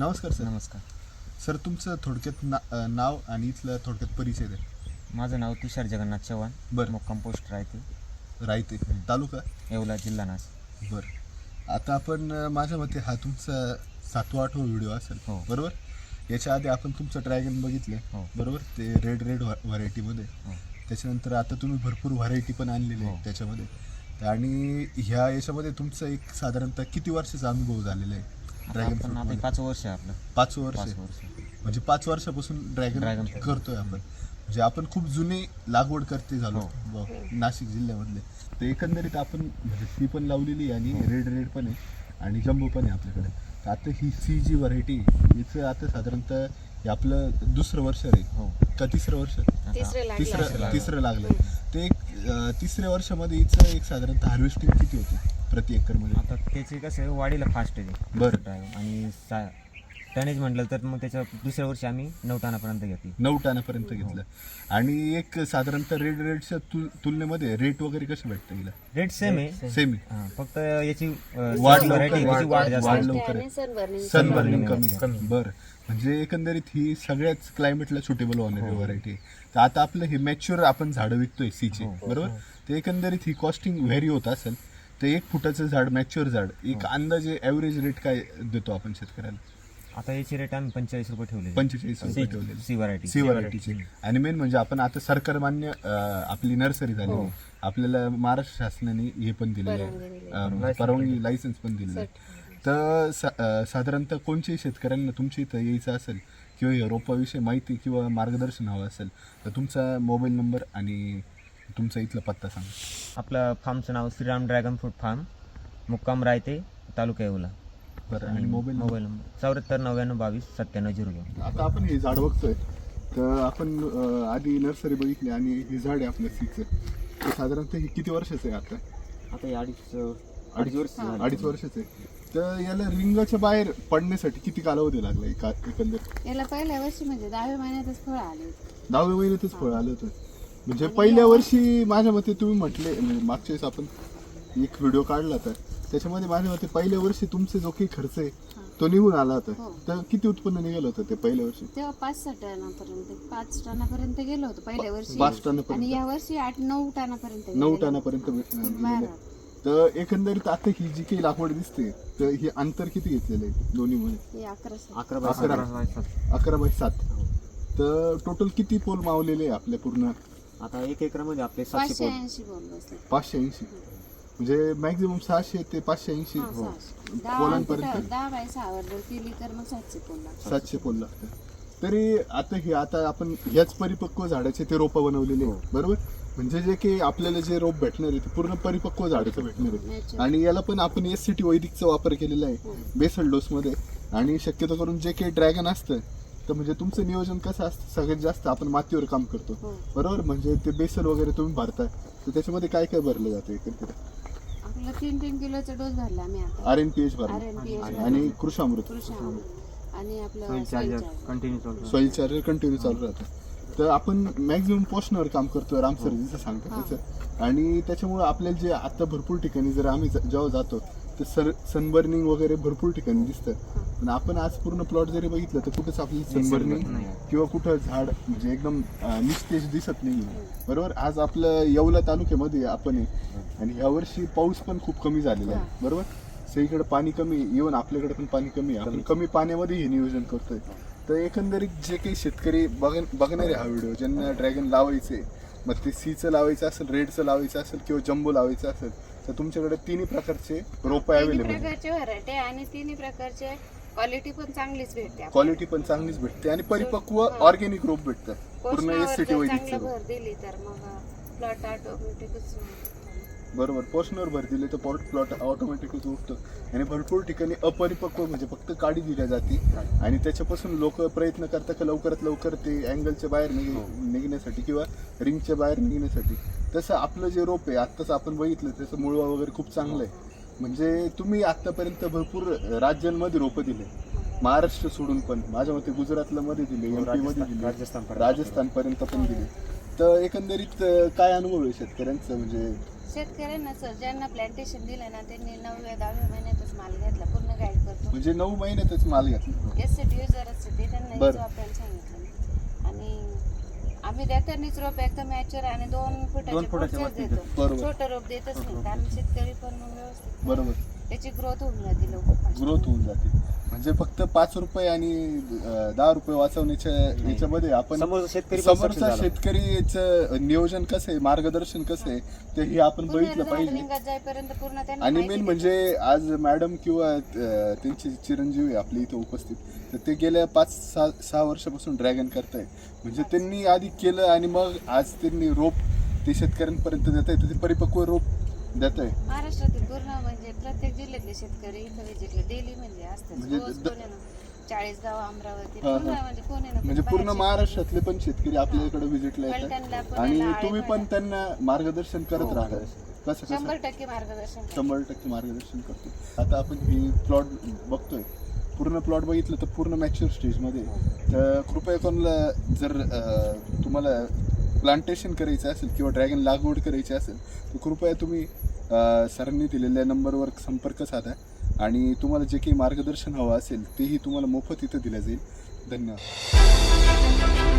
नमस्कार सर नमस्कार. सर तुमचं थोडक्यात ना अ, नाव आणि इथलं थोडक्यात परिचय द्या. माझं नाव तुषार जगन्नाथ चव्हाण. बरं. मुक्काम पोस्ट राहते रायते. तालुका? येवला जिल्हा नाशिक. बरं. आता आपण अ, माझ्या मते हा तुमचा सातवा आठवा व्हिडिओ असेल. हो. बरोबर? याच्या आधी आपण तुमचं ड्रॅगन बघितले. हो. बरोबर? ते रेड रेड व्हरायटीमध्ये हो. त्याच्यानंतर आता तुम्ही भरपूर व्हरायटी पण आणलेली आहे हो. त्याच्यामध्ये. आणि ह्या याच्यामध्ये तुमचं एक साधारणतः किती वर्षाचा अनुभव झालेला आहे? ड्रॅगन आपण आता हे फ्रूटमध्ये? पाच वर्ष आहे आपलं. पाच वर्ष पाच वर्ष. म्हणजे पाच वर्षापासून ड्रॅगन ड्रॅगन. करतोय आपण. म्हणजे आपण खूप जुने लागवड करते झालो. हो. ब- नाशिक जिल्ह्यामधले. तर एकंदरीत आपण म्हणजे ती पण लावलेली आहे आणि रेड रेड पण आहे आणि जम्बो पण आहे आपल्याकडे. तर आता ही सी जी व्हरायटी हिचं आता साधारणतः हे आपलं दुसरं वर्ष आहे हो. का तिसरं वर्ष? आता तिसरे लागले. तिसरं लागलं. तिसरं लागलं. ते एक अं, तिसऱ्या वर्षामध्ये हिचं एक साधारणतः हार्वेस्टिंग किती होती? प्रति एकरमध्ये आता त्याचे कसं आहे वाढीला फास्ट आहे ते. बरं. आणि सा टनेज म्हटलं तर मग त्याच्या दुसऱ्या वर्षी आम्ही नऊ टनापर्यंत घेतली. नऊ टनापर्यंत घेतलं. आणि एक साधारणतः रेड रेडच्या तुल तुलनेमध्ये रेट वगैरे कसं भेटतं हिला? रेट सेम आहे. सेमी हा, फक्त याची वाढ लवकर- याची वाढ जास्त वाढ आहे. लवकर आहे. आणि sunburning. सन बर्निंग Sunburning कमी. आहे. बरं. म्हणजे एकंदरीत ही सगळ्याच क्लायमेटला सुटेबल होणारी व्हरायटी तर आता आपलं हे मॅच्युअर आपण झाडं विकतोय सीचे बरोबर? ते एकंदरीत ही कॉस्टिंग व्हेरी होत असेल. तर एक फुटाचं झाड मॅच्युअर झाड. एक अंदाजे ॲव्हरेज रेट काय देतो आपण शेतकऱ्याला? आता याची रेट आम्ही पंचेचाळीस रुपये ठेवले पंचेचाळीस रुपये ठेवलेले. सी व्हरायटी सी व्हरायटीचे आणि मेन म्हणजे आपण आता सरकार मान्य आपली नर्सरी झाली. आपल्याला महाराष्ट्र शासनाने हे पण दिलेलं आहे. परवानगी लायसन्स पण दिलेलं आहे. तर साधारणतः कोणत्याही शेतकऱ्यांना तुमच्या इथं यायचं असेल किंवा या रोपाविषयी माहिती किंवा मार्गदर्शन हवं असेल तर तुमचा मोबाईल नंबर आणि तुमचा इथला पत्ता सांगा. आपलं फार्मचं नाव श्रीराम ड्रॅगन फ्रूट फार्म मुक्काम रायते तालुका येवला. बरं आणि मोबाईल नंबर मोबाईल नंबर चौऱ्याहत्तर नव्याण्णव बावीस सत्त्याण्णव झिरो दोन. आता आपण हे झाड बघतोय तर आपण अं, आधी नर्सरी बघितली आणि हे झाड आहे आपल्या सीचं ते साधारणतः हे किती वर्षाचं आहे आता? आता हे अडीच अडीच वर्ष झाली. अडीच वर्षाचं आहे. तर याला रिंगाच्या बाहेर पडण्यासाठी किती कालावधी लागला एका एकंदर याला पहिल्या वर्षी म्हणजे दहाव्या महिन्यातच फळ आले होते. दहाव्या महिन्यातच फळ आलं होतं. म्हणजे पहिल्या वर्षी माझ्या मते तुम्ही म्हटले म्हणजे मागच्या वेळेस आपण एक व्हिडिओ काढला तर त्याच्यामध्ये माझ्या मते पहिल्या वर्षी तुमचे जो काही खर्च आहे तो निघून आला होता हो. तर किती उत्पन्न निघालं होतं ते पहिल्या वर्षी तेव्हा पाच सहा टनापर्यंत पाच टनापर्यंत गेलो होतो पहिल्या वर्षी पाच टनापर्यंत. आणि या वर्षी आठ नऊ टनापर्यंत नऊ. टनापर्यंत खूप. तर एकंदरीत आता ही जी काही लागवड दिसते तर हे अंतर किती घेतलेलं आहे दोन्ही मध्ये हे अकरा सहा. अकरा बाय अकरा. अकरा बाय सात. अकरा बाय सात तर टोटल किती पोल मावलेले आहे आपल्या पूर्ण आता एक एकरामध्ये आपले सातशे पाचशे ऐंशी बोल बसले. पाचशे ऐंशी. म्हणजे मॅक्झिमम सहाशे ते पाचशे ऐंशी हा, सहाशे. दहा पोलांपर्यंत? कुठं- दहा बाय सहावर जर केली तर मग सातशे पोल लागतात. सातशे पोल लागतात? तरी आता हे आता आपण ह्याच परिपक्व झाडाचे ते रोपं बनवलेले आहे, बरोबर? म्हणजे जे काही आपल्याला जे रोप भेटणार आहे ते पूर्ण परिपक्व झाडाचं भेटणार आहे Natural. आणि याला पण आपण एस सी टी वैदिकचा वापर केलेला आहे बेसल डोसमध्ये. आणि शक्यतो करून जे काही ड्रॅगन असतं तर म्हणजे तुमचं नियोजन कसं असतं? सगळ्यात जास्त आपण मातीवर काम करतो. हो. बरोबर? म्हणजे ते बेसल वगैरे तुम्ही भरताय. तर त्याच्यामध्ये काय काय भरलं जातं एकंदरीत? आपलं तीन तीन किलोचा डोस भरला आम्ही आता. R N P H R भरलं एन पी एच आणि कृषामृत. आणि आपलं चार्जर charger. कंटिन्यू चालू सॉईल चार्जर कंटिन्यू चालू राहतं. तर आपण मॅक्झिमम पोषणावर काम करतो राम सर जसं सांगतात. त्याचं आणि त्याच्यामुळे आपल्याला जे आता भरपूर ठिकाणी जर आम्ही ज- जेव्हा जातो तर सर सनबर्निंग वगैरे भरपूर ठिकाणी दिसतं. पण आपण आज पूर्ण प्लॉट जरी बघितलं तर कुठंच आपल्याला सनबर्निंग. किंवा कुठं झाड म्हणजे एकदम निस्तेज दिसत नाही बरोबर? आज आपलं येवला तालुक्यामध्ये आपण आहे. आणि यावर्षी पाऊस पण खूप कमी झालेला आहे. बरोबर? सगळीकडे पाणी कमी इव्हन आपल्याकडे पण पाणी कमी आहे. आपण कमी. पाण्यामध्ये हे नियोजन करतोय. तर एकंदरीत जे काही शेतकरी बघ बघणारे हा व्हिडिओ ज्यांना ड्रॅगन लावायचे मग ते सीचं लावायचं असेल रेडचं लावायचं असेल किंवा जम्बो लावायचं असेल तर तुमच्याकडे तिन्ही प्रकारचे रोप तिन्ही अवेलेबल प्रकारचे व्हरायटी आणि तिन्ही प्रकारचे क्वालिटी पण चांगलीच भेटते आपल्याला. क्वालिटी पण चांगलीच भेटते आणि परिपक्व ऑर्गॅनिक रोप भेटतं. पूर्ण पोषणावर एस सी टी जर वैदिकचं चांगलं रोप भर दिली तर मग प्लॉट ऑटोमॅटिकच बरोबर पोषणावर भर दिले तर पॉट प्लॉट ऑटोमॅटिकच उठतो आणि भरपूर ठिकाणी अपरिपक्व म्हणजे फक्त काडी दिल्या जाते. आणि त्याच्यापासून लोक प्रयत्न करतात की लवकरात लवकर ते अँगलच्या बाहेर निघ निघण्यासाठी किंवा रिंगच्या बाहेर निघण्यासाठी. तसं आपलं जे रोप आहे आत्ताच आपण बघितलं त्याचं मुळवा वगैरे खूप चांगलं आहे. म्हणजे तुम्ही आतापर्यंत भरपूर राज्यांमध्ये रोपं दिले. महाराष्ट्र सोडून पण माझ्या मते गुजरातला मध्ये दिले एम पी मध्ये दिले राजस्थान राजस्थान पर्यंत पण दिले. तर एकंदरीत काय अनुभव आहे शेतकऱ्यांचं? म्हणजे शेतकऱ्यांना सर ज्यांना प्लांटेशन दिलं ना त्यांनी नवव्या दहाव्या महिन्यातच माल घेतला पूर्ण गाईड करतो. म्हणजे नऊ महिन्यातच माल घेतला. एस सी टी युजरच ते त्यांना सांगितलं. देतानीच रोप एकदम मॅच्युअर आणि दोन फुटाचे दोन फुटाच्या देतो. बरोबर. छोटं रोप देतच नाही. कारण शेतकरी पण मग व्यवस्थित बरोबर. त्याची ग्रोथ होऊन जाते लवकर ग्रोथ होऊन जाते. म्हणजे फक्त पाच रुपये आणि दहा रुपये वाचवण्याच्या याच्यामध्ये आपण समोरचा. शेतकरीचं नियोजन कसं आहे मार्गदर्शन कसं आहे ते हे आपण बघितलं पाहिजे. आणि मेन. म्हणजे आज मॅडम किंवा त्यांचे चिरंजीव आहे आपल्या इथं उपस्थित तर ते गेल्या पाच सहा सहा वर्षापासून ड्रॅगन करताय. म्हणजे त्यांनी आधी केलं आणि मग आज त्यांनी रोप ते शेतकऱ्यांपर्यंत देत आहे तर ते परिपक्व रोप देत आहे महाराष्ट्रातील पूर्ण म्हणजे प्रत्येक जिल्ह्यातले शेतकरी इथं विजिटला डेली म्हणजे असतात म्हणजे द- ना चाळीसगाव अमरावती हा, हा. पूर्ण म्हणजे कोणी ना कोणी म्हणजे पूर्ण बाहेरचे महाराष्ट्रातले पण शेतकरी आपल्या इकडे व्हिजिटला फलटणला, येतात पुण्याला, आणि तुम्ही पण. त्यांना मार्गदर्शन करत हो, राहता. कसं कसं शंभर टक्के मार्गदर्शन करतात. शंभर टक्के मार्गदर्शन करतो आता आपण ही प्लॉट बघतोय पूर्ण प्लॉट बघितलं तर पूर्ण मॅच्युअर स्टेजमध्ये आहे. तर कृपया कोणाला जर अं, तुम्हाला प्लांटेशन करायचं असेल किंवा ड्रॅगन लागवड करायची असेल तर कृपया तुम्ही सरांनी दिलेल्या नंबरवर संपर्क साधा आणि तुम्हाला जे काही मार्गदर्शन हवं असेल तेही तुम्हाला मोफत इथं दिलं जाईल. धन्यवाद.